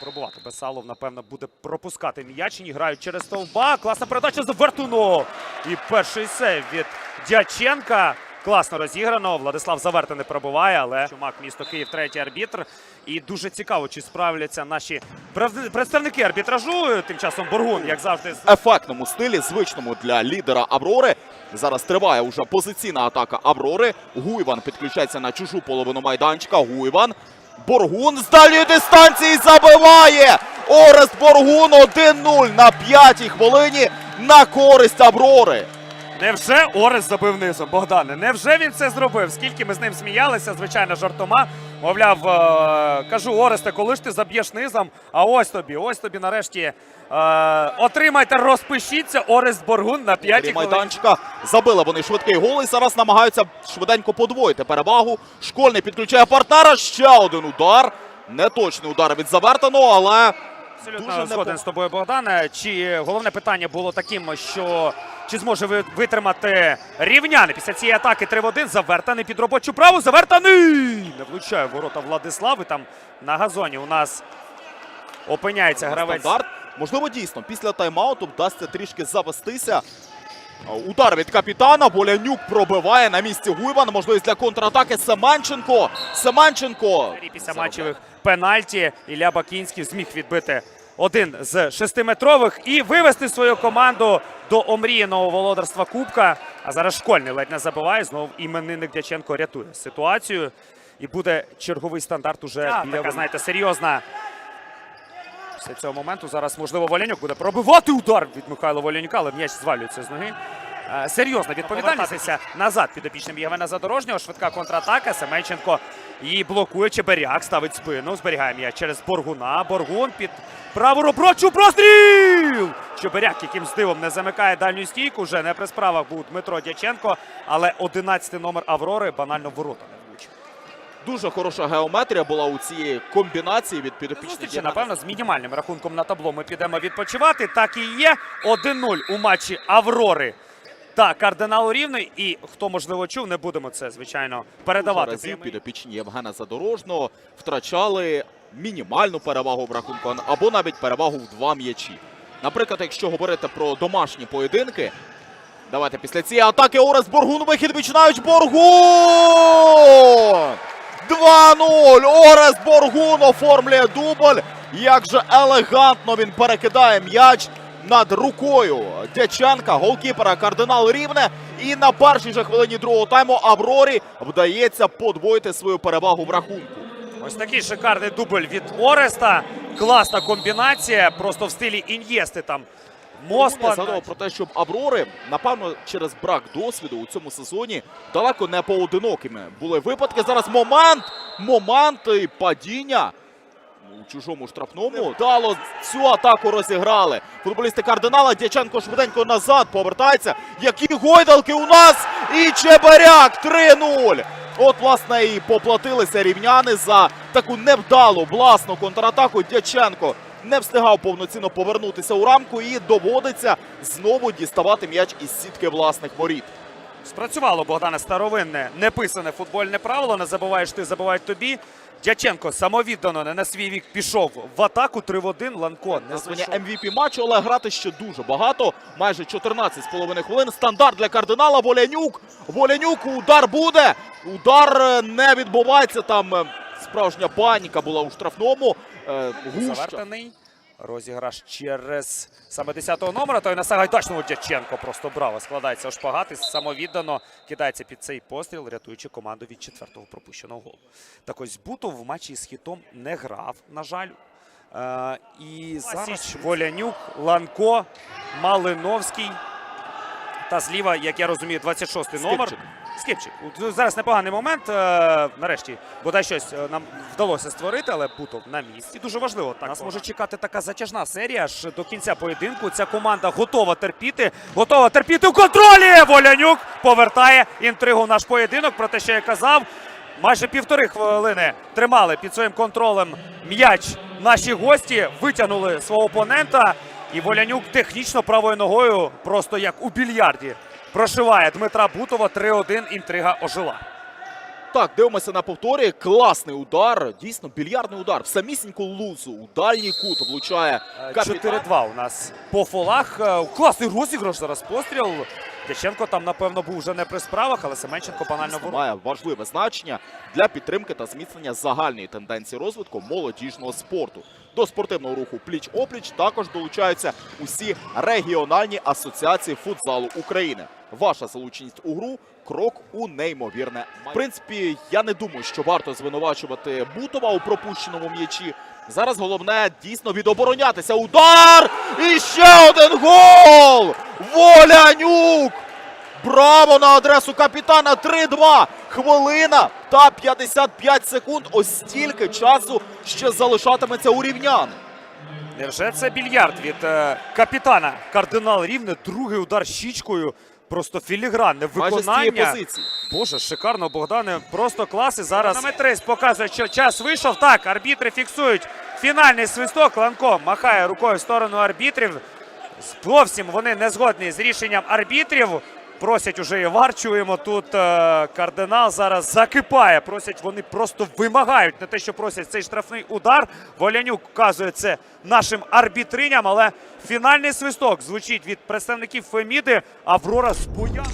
пробувати. Бесалов, напевно, буде пропускати м'ячині. Грають через стовба. Класна передача за Вертунов. І перший сейв від Дяченка. Класно розіграно. Владислав Заверта не пробуває, але Чумак, місто Київ, третій арбітр. І дуже цікаво, чи справляться наші представники арбітражу. Тим часом Боргун, як завжди, з ефектному стилі, звичному для лідера Аврори. Зараз триває уже позиційна атака Аврори. Гуйван підключається на чужу половину майданчика. Гуйван. Боргун з дальньої дистанції забиває! Орест Боргун 1-0 на п'ятій хвилині на користь Аврори. Невже Орес забив низом, Богдане? Невже він це зробив? Скільки ми з ним сміялися, звичайно, жартома. Мовляв, е, кажу, Оресте, коли ж ти заб'єш низом? А ось тобі, ось тобі нарешті е, отримайте, розпишіться. Орест Боргун на п'ятій майданчика забили вони швидкий гол і зараз намагаються швиденько подвоїти перевагу. Школьний підключає партнера. Ще один удар. Неточний удар від завертаного, але Абсолютно згоден з тобою, Богдане. Чи головне питання було таким, що чи зможе витримати рівняни після цієї атаки 3 в 1. Завертаний під робочу праву. Завертаний! Не влучає ворота Владислав. І там на газоні у нас опиняється гравець. стандарт. Можливо, дійсно, після тайм-ауту вдасться трішки завестися. Удар від капітана. Болянюк пробиває на місці Гуйван. Можливість для контратаки. Семенченко. Семенченко. Після матчевих пенальті Ілля Бакінський зміг відбити один з шестиметрових і вивести свою команду до омріяного володарства Кубка. А зараз школьний ледь не забиває. Знову іменинник Дяченко рятує ситуацію. І буде черговий стандарт уже а, біля, така- ви знаєте, серйозна. Після цього моменту зараз, можливо, Волянюк буде пробивати удар від Михайла Волянюка, але м'яч звалюється з ноги. Е, Серйозна відповідальність назад підопічним Євгена Задорожнього. Швидка контратака. Семенченко її блокує. Чеберяк ставить спину. Зберігає м'яч через Боргуна. Боргун під праву робочу простріл! Чеберяк якимсь дивом не замикає дальню стійку. Вже не при справах був Дмитро Дяченко, але 11-й номер Аврори банально в ворота не влучив. Дуже хороша геометрія була у цієї комбінації від підопічних. Зустрічі, напевно, з мінімальним рахунком на табло ми підемо відпочивати. Так і є. 1-0 у матчі Аврори та кардиналу Рівний. І хто можливо чув, не будемо це звичайно передавати. разів підопічні Євгена Задорожного втрачали мінімальну перевагу в рахунку або навіть перевагу в два м'ячі. Наприклад, якщо говорити про домашні поєдинки, давайте після цієї атаки Орес Боргун вихід починають Боргун! 2-0! Орес Боргун оформлює дубль. Як же елегантно він перекидає м'яч над рукою Дяченка, голкіпера кардинал Рівне. І на першій же хвилині другого тайму Аврорі вдається подвоїти свою перевагу в рахунку. Ось такий шикарний дубль від Ореста. Класна комбінація. Просто в стилі ін'єсти там. Я Моспа. згадував про те, щоб Аврори, напевно, через брак досвіду у цьому сезоні далеко не поодинокими. Були випадки. Зараз момент, момент і падіння. У чужому штрафному вдало цю атаку розіграли. Футболісти кардинала Дяченко швиденько назад повертається. Які гойдалки у нас! І Чебаряк 3-0. От, власне, і поплатилися рівняни за таку невдалу власну контратаку. Дяченко не встигав повноцінно повернутися у рамку і доводиться знову діставати м'яч із сітки власних воріт. Спрацювало Богдане старовинне неписане футбольне правило. Не забуваєш ти, забувають тобі. Дяченко самовіддано не на свій вік пішов в атаку 3 в 1. Ланко не зайшов. MVP матчу, але грати ще дуже багато. Майже 14,5 хвилин. Стандарт для кардинала. Волянюк. Волянюк. Удар буде. Удар е, не відбувається. Там е, справжня паніка була у штрафному. Е, Гуща. Розіграш через саме 10-го номера. Той на Сагайдачному Дяченко просто браво. Складається у шпагат і самовіддано кидається під цей постріл, рятуючи команду від четвертого пропущеного голу. Так ось Бутов в матчі з хітом не грав, на жаль. Е, і зараз Волянюк, Ланко, Малиновський. Та зліва, як я розумію, 26-й номер. Скипчик. Зараз непоганий момент. е, Нарешті, бодай щось е, нам вдалося створити, але Бутов на місці. Дуже важливо. Так, нас може чекати така затяжна серія аж до кінця поєдинку. Ця команда готова терпіти. Готова терпіти у контролі. Волянюк повертає інтригу в наш поєдинок. Про те, що я казав. Майже півтори хвилини тримали під своїм контролем м'яч наші гості, витягнули свого опонента. І Волянюк технічно правою ногою, просто як у більярді, прошиває Дмитра Бутова 3-1. Інтрига ожила. Так, дивимося на повторі. Класний удар. Дійсно, більярдний удар. В самісіньку лузу. У дальній кут влучає Е, капітан. 4-2 у нас по фолах. Е, Класний розіграш зараз постріл. Дяченко там, напевно, був вже не при справах, але Семенченко банально ворог. має важливе значення для підтримки та зміцнення загальної тенденції розвитку молодіжного спорту. До спортивного руху пліч-опліч також долучаються усі регіональні асоціації футзалу України. Ваша залученість у гру крок у неймовірне. В принципі, я не думаю, що варто звинувачувати Бутова у пропущеному м'ячі. Зараз головне дійсно відоборонятися. Удар! І ще один гол! Волянюк! Браво на адресу капітана 3-2. Хвилина та 55 секунд. Ось стільки часу ще залишатиметься у рівнян. Невже це більярд від е, капітана кардинал Рівне? Другий удар щічкою. Просто філігранне виконання. позиції. Боже, шикарно, Богдане. Просто клас. І зараз Хронометрист показує, що час вийшов. Так, арбітри фіксують фінальний свисток. Ланко махає рукою в сторону арбітрів. Зовсім вони не згодні з рішенням арбітрів. Просять уже і вар. Тут е, кардинал зараз закипає. Просять вони просто вимагають не те, що просять цей штрафний удар. Волянюк вказує це нашим арбітриням, але фінальний свисток звучить від представників Феміди. Аврора з боя.